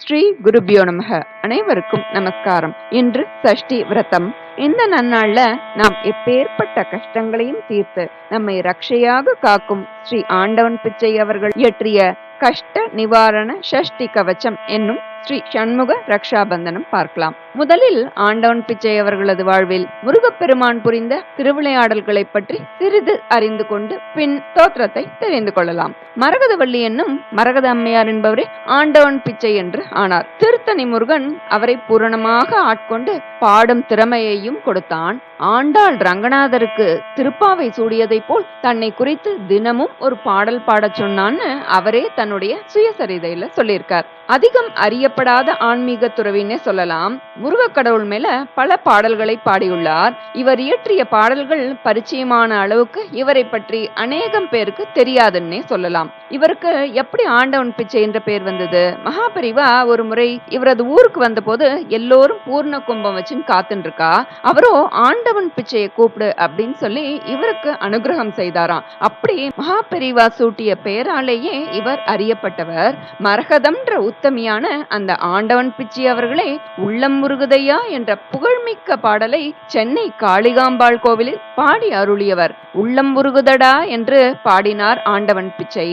ஸ்ரீ குருபியோ நமக. அனைவருக்கும் நமஸ்காரம். இன்று சஷ்டி விரதம். இந்த நன்னாள்ல நாம் எப்பேற்பட்ட கஷ்டங்களையும் தீர்த்து நம்மை ரக்ஷையாக காக்கும் ஸ்ரீ ஆண்டவன் பிச்சை அவர்கள் இயற்றிய கஷ்ட நிவாரண ஷஷ்டி கவச்சம் என்னும் ஸ்ரீ சண்முக ரக்ஷாபந்தனம் பார்க்கலாம். முதலில் ஆண்டவன் பிச்சை அவர்களது வாழ்வில் முருகப்பெருமான் புரிந்த திருவிளையாடல்களை பற்றி சிறிது அறிந்து கொண்டு பின் தோற்றத்தை தெரிந்து கொள்ளலாம். மரகதவள்ளி என்னும் மரகத அம்மையார் என்பவரே ஆண்டவன் பிச்சை என்று ஆனார். திருத்தணி முருகன் அவரை பூரணமாக ஆட்கொண்டு பாடும் திறமையையும் கொடுத்தான். ஆண்டாள் ரங்கநாதருக்கு திருப்பாவை சூடியதை போல் தன்னை குறித்து தினமும் ஒரு பாடல் பாடச் சொன்னான்னு அவரே தன்னுடைய சுயசரிதையில சொல்லியிருக்கார். அதிகம் அறியப்ப அறியப்படாத ஆன்மீக துறவின்னே சொல்லலாம். முருக கடவுள் மேல பல பாடல்களை பாடியுள்ளார். இவர் இயற்றிய பாடல்கள் பரிச்சயமான அளவுக்கு இவரை பற்றி அநேகம் பேருக்கு தெரியாதுன்னே சொல்லலாம். இவருக்கு எப்படி ஆண்டவன் பிச்சை என்ற பெயர் வந்தது? மகாபரிவா ஒரு முறை இவரது ஊருக்கு வந்தபோது எல்லோரும் பூர்ண கும்பம் வச்சுன்னு காத்துன்னு இருக்கா அவரோ ஆண்டவன் பிச்சையை கூப்பிடு அப்படின்னு சொல்லி இவருக்கு அனுகிரகம் செய்தாராம். அப்படி மகாபெரிவா சூட்டிய பெயராலேயே இவர் அறியப்பட்டவர். மரகதம்ன்ற உத்தமியான அந்த ஆண்டவன் பிச்சி அவர்களே உள்ளம் முருகுதையா என்ற புகழ்மிக்க பாடலை சென்னை காளிகாம்பாள் கோவிலில் பாடி அருளியவர். உள்ளம் முருகுதடா என்று பாடினார் ஆண்டவன் பிச்சை.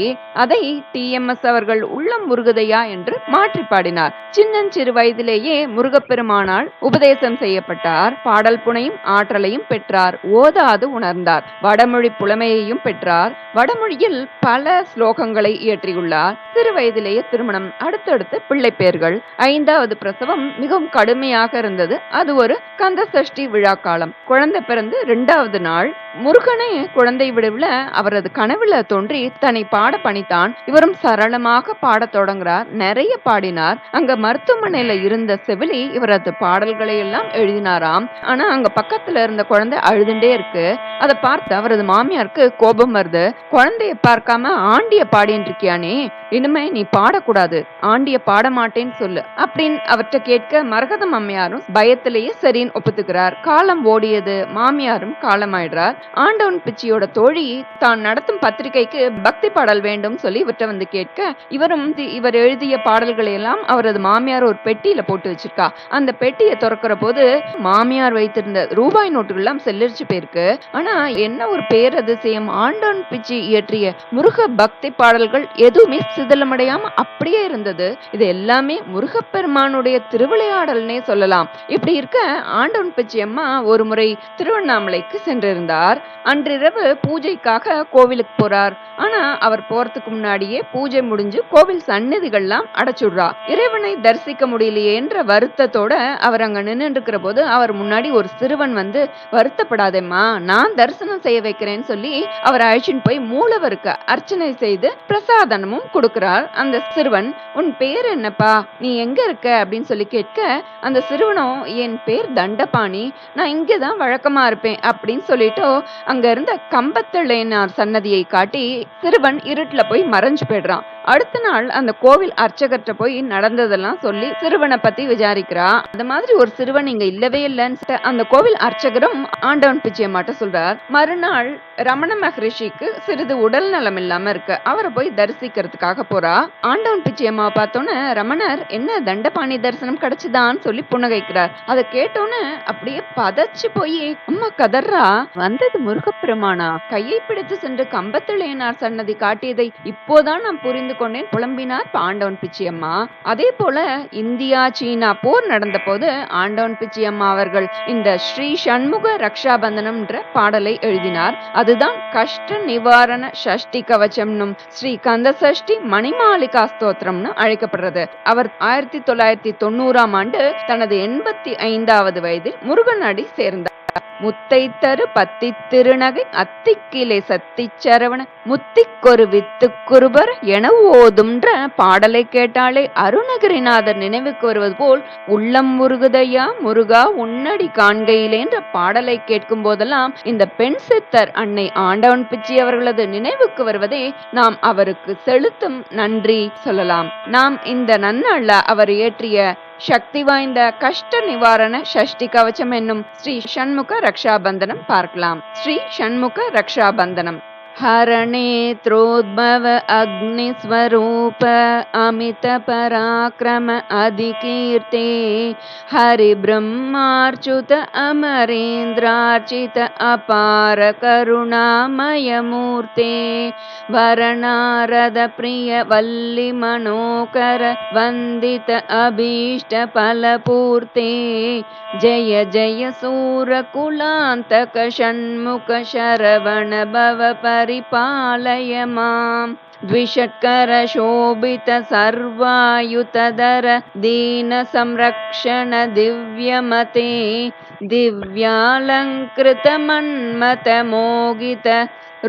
அதை டி எம் எஸ் அவர்கள் உள்ளம் முருகுதையா என்று மாற்றி பாடினார். சின்னஞ்சிறு வயதிலேயே முருகப்பெருமானால் உபதேசம் செய்யப்பட்டார். பாடல் புனையும் ஆற்றலையும் பெற்றார். ஓதாது உணர்ந்தார். வடமொழி புலமையையும் பெற்றார். வடமொழியில் பல ஸ்லோகங்களை இயற்றியுள்ளார். சிறு வயதிலேயே திருமணம். அடுத்தடுத்து பிள்ளை பேர் பெயர்கள் ஐந்தாவது பிரசவம் மிகவும் கடுமையாக இருந்தது. அது ஒரு கந்த சஷ்டி விழா காலம் குழந்தை பிறந்து இரண்டாவது நாள் முருகனை குழந்தை விடவுல அவரது கனவுல தோன்றி தன்னை பாட பணித்தான். இவரும் சரளமாக பாடத் தொடங்குறார். நிறைய பாடினார். அங்க மருத்துவமனையில இருந்த செவிலி இவரது பாடல்களை எல்லாம் எழுதினாராம். ஆனா அங்க பக்கத்துல இருந்த குழந்தை அழுதுண்டே இருக்கு. அதை பார்த்து அவரது மாமியாருக்கு கோபம் வருது. குழந்தைய பார்க்காம ஆண்டிய பாடின்னு இருக்கியானே? இனிமே நீ பாடக்கூடாது. ஆண்டிய பாட மாட்டேன்னு சொல்லு. அப்படின்னு அவர்கிட்ட கேட்க மரகதம் அம்மையாரும் பயத்திலேயே சரின்னு ஒப்புத்துக்கிறார். காலம் ஓடியது. மாமியாரும் காலமாயிடுறார். ஆண்டவன் பிச்சியோட தோழி தான் நடத்தும் பத்திரிகைக்கு பக்தி பாடல் வேண்டும் சொல்லி இவர்கிட்ட வந்து கேட்க இவரும் இவர் எழுதிய பாடல்களை எல்லாம் அவரது மாமியார் ஒரு பெட்டியில போட்டு வச்சிருக்கா. அந்த பெட்டியை திறக்கிற போது மாமியார் வைத்திருந்த ரூபாய் நோட்டுகள் எல்லாம் செல்லரிச்சு போயிருக்கு. ஆனா என்ன ஒரு பேரதிசயம்? ஆண்டவன் பிச்சி இயற்றிய முருக பக்தி பாடல்கள் எதுவுமே சிதலமடையாம அப்படியே இருந்தது. இது எல்லாமே முருகப்பெருமானுடைய திருவிளையாடல்னே சொல்லலாம். இப்படி இருக்க ஆண்டவன் பிச்சி அம்மா ஒரு முறை திருவண்ணாமலைக்கு சென்றிருந்தார். அன்றிரவு பூஜைக்காக கோவிலுக்கு போறார். ஆனா அவர் போறதுக்கு முன்னாடியே பூஜை முடிஞ்சு கோவில் சந்நிதிகள்லாம் அடைச்சுடுறா. இறைவனை தரிசிக்க முடியலையே என்ற வருத்தத்தோட அவர் அங்க நின்று இருக்கிற போது அவர் முன்னாடி ஒரு சிறுவன் வந்து வருத்தப்படாதேம்மா நான் தரிசனம் செய்ய வைக்கிறேன்னு சொல்லி அவர் அழைச்சின்னு போய் மூலவருக்கு அர்ச்சனை செய்து பிரசாதனமும் கொடுக்கிறார். அந்த சிறுவன் உன் பேர் என்னப்பா? நீ எங்க இருக்க? அப்படின்னு சொல்லி கேட்க அந்த சிறுவனும் என் பேர் தண்டபாணி. நான் இங்கதான் வழக்கமா இருப்பேன். அப்படின்னு சொல்லிட்டு அங்க இருந்த கம்பத்தளையனார் சன்னதியை காட்டி சிறுவன் இருட்டுல போய் மறைஞ்சு போயிடுறான். அடுத்த நாள் அந்த கோவில் அர்ச்சகர்கிட்ட போய் நடந்ததெல்லாம் சொல்லி சிறுவனை பத்தி விசாரிக்கிறா. அந்த மாதிரி ஒரு சிறுவன் இங்க இல்லவே இல்லைன்னு அந்த கோவில் அர்ச்சகரும் ஆண்டவன் பிச்சையம்மாட்ட சொல்றார். மறுநாள் ரமண மகரிஷிக்கு சிறிது உடல் நலம் இல்லாம இருக்கு. அவரை போய் தரிசிக்கிறதுக்காக போறா. ஆண்டவன் பிச்சையம்மாவை பார்த்தோன்னே ரமணர் என்ன தண்டபாணி தரிசனம் கிடைச்சுதான்னு சொல்லி புன்னகைக்கிறார். அதை கேட்டோன்னு அப்படியே பதச்சு போய் அம்மா கதர்றா வந்தது முருகப்பெருமானா? கையை பிடித்து சென்று கம்பத்திளையனார் சன்னதி காட்டியதை இப்போதான் நான் புரிந்து கொண்டேன். புலம்பினார் ஆண்டவன் பிச்சியம்மா. அதே போல இந்தியா சீனா போர் நடந்த போது ஆண்டவன் பிச்சியம்மா அவர்கள் இந்த ஸ்ரீ சண்முக ரக்ஷாபந்தனம்ன்ற பாடலை எழுதினார். அதுதான் கஷ்ட நிவாரண சஷ்டி கவச்சம்னும் ஸ்ரீ கந்த சஷ்டி மணிமாலிகா ஸ்தோத்திரம்னு அழைக்கப்படுறது. அவர் ஆயிரத்தி தொள்ளாயிரத்தி தொண்ணூறாம் ஆண்டு தனது எண்பத்தி ஐந்தாவது வயதில் முருகன் அடி சேர்ந்தார். முத்தை தரு பத்தி திருநகை அத்திக்கிளை சத்தி சரவண முத்திக்கொரு வித்து குருபர் என ஓதும்ன்ற பாடலை கேட்டாலே அருணகிரிநாதர் நினைவுக்கு வருவது போல் உள்ளம் முருகுதையா முருகா உன்னடி காண்கையிலேன்ற பாடலை கேட்கும் போதெல்லாம் இந்த பெண் சித்தர் அன்னை ஆண்டவன் பிச்சி அவர்களது நினைவுக்கு வருவதே நாம் அவருக்கு செலுத்தும் நன்றி சொல்லலாம். நாம் இந்த நன்னாள்ல அவர் இயற்றிய சக்தி வாய்ந்த கஷ்ட நிவாரண சஷ்டி கவச்சம் என்னும் ஸ்ரீ சண்முக ரக்ஷாபந்தனம் பார்க்கலாம். ஸ்ரீ சண்முக ரக்ஷாபந்தனம். हरनेत्रोद्भव अग्निस्वरूप अमितपराक्रम अधिकीर्ते हरिब्रह्मार्च्युत अमरेन्द्रार्चित अपार करुणामयमूर्ते वरणारद प्रिय वल्लिमनोकर वन्दित अभीष्टफलपूर्ते जय जय सूरकुलान्तक षण्मुख शरवण भव परिपालय माम्। द्विषकर शोभितसर्वायुतदर दीनसंरक्षण दिव्यमते। दिव्यालङ्कृतमन्मत मोगित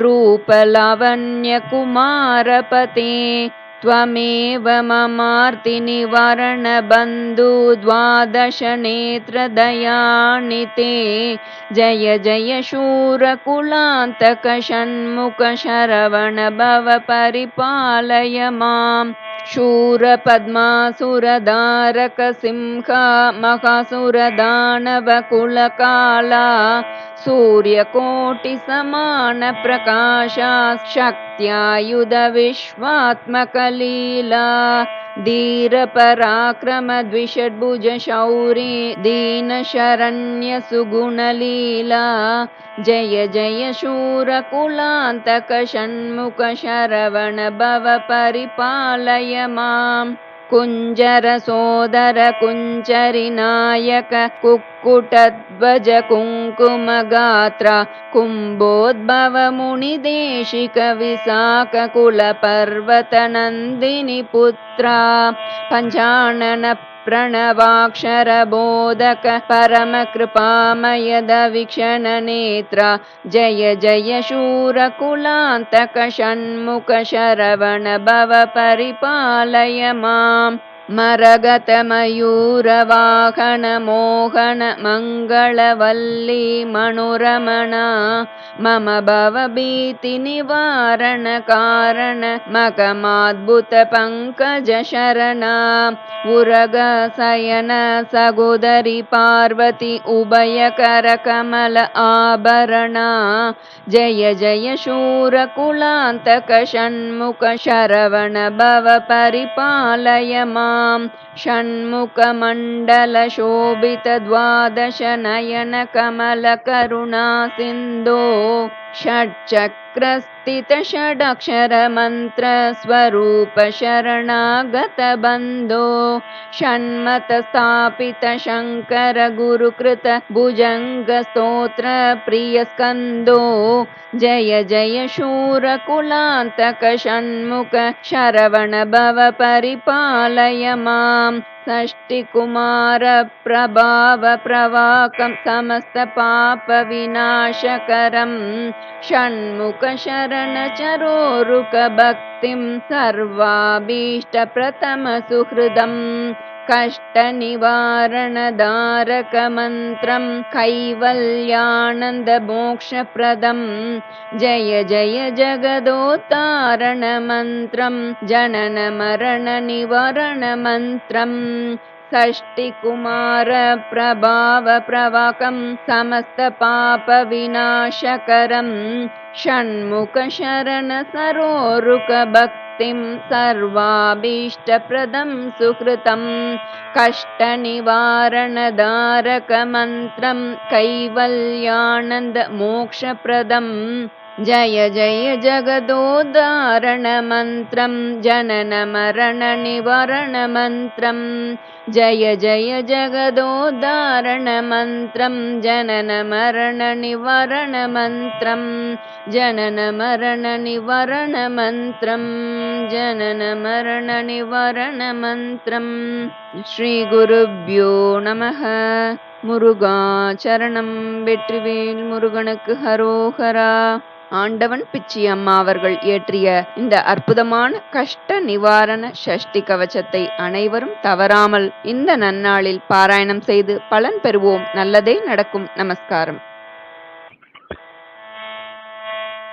रूपलवण्यकुमारपते त्वमेव ममार्तिनिवारणबन्धु द्वादशनेत्रदयानिते जय जय शूरकुलान्तक षण्मुख शरवण भव परिपालय माम् शूरपद्मासुरदारकसिंहा महासुरदानवकुलकाला महासुर शक्त्यायुधविश्वात्मकलीला धीरपराक्रमद्विषड्भुजशौरि दीनशरण्यसुगुणलीला जय जय शूरकुलान्तकषण्मुख शरवण भव परिपालय माम्। कुञ्जरसोदर कुञ्जरि नायकु कुञ्जरिनायक कुक्कुटध्वज कुङ्कुमगात्र कुम्भोद्भव मुनिदेशिक विशाख कुलपर्वतनन्दिनि पुत्रा पञ्चानन प्रणवाक्षरबोधक परमकृपामयदवीक्षणनेत्र जय जय शूरकुलान्तक षण्मुख शरवण भव परिपालय माम् मरगतमयूरवाहनमोहनमङ्गलवल्ली मोहन मम भवभीतिनिवारणकारण मकमाद्भुतपङ्कजशरणा उरगशयन सहोदरि पार्वति उभयकरकमल आभरणा जय जय शूरकुलान्तकषण्मुख शरवण भव परिपालय मा माम् षण्मुखमण्डलशोभितद्वादशनयनकमलकरुणा सिन्धो षड्चक्रस्थितषडक्षरमन्त्रस्वरूपशरणागतबन्धो षण्मतस्थापितशङ्करगुरुकृत भुजङ्गस्तोत्र जय जय शूरकुलान्तकषण्मुख शरवण भव परिपालय माम् षष्टिकुमारप्रभावप्रवाकं समस्तपापविनाशकरम् षण्मुखशरणचरोरुकभक्तिं सर्वाभीष्टप्रथमसुहृदम् कष्टनिवारणधारकमन्त्रं कैवल्यानन्दमोक्षप्रदम् जय जय जगदोत्तारणमन्त्रं जननमरणनिवारणमन्त्रम् षष्टिकुमारप्रभावप्रवाकं समस्तपापविनाशकरं मुक्तिं सर्वाभीष्टप्रदं सुकृतं कष्टनिवारणदारकमन्त्रं कैवल्यानन्दमोक्षप्रदम्। जय जय जगदोदाहरणमन्त्रं जननमरणनिवारणमन्त्रं। जय जय जगदोदाहरणमन्त्रं जनन मरणनिवरणमन्त्रं जनन मरणनिवरणमन्त्रं जनन मरणनिवरणमन्त्रं श्रीगुरुभ्यो नमः। मुरुगाचरणं बिट्रिवीन् मुरुगणकहरोहरा ஆண்டவன் பிச்சி அம்மா அவர்கள் இயற்றிய இந்த அற்புதமான கஷ்ட நிவாரண ஷஷ்டி கவச்சத்தை அனைவரும் தவறாமல் இந்த நன்னாளில் பாராயணம் செய்து பலன் பெறுவோம். நல்லதே நடக்கும். நமஸ்காரம்.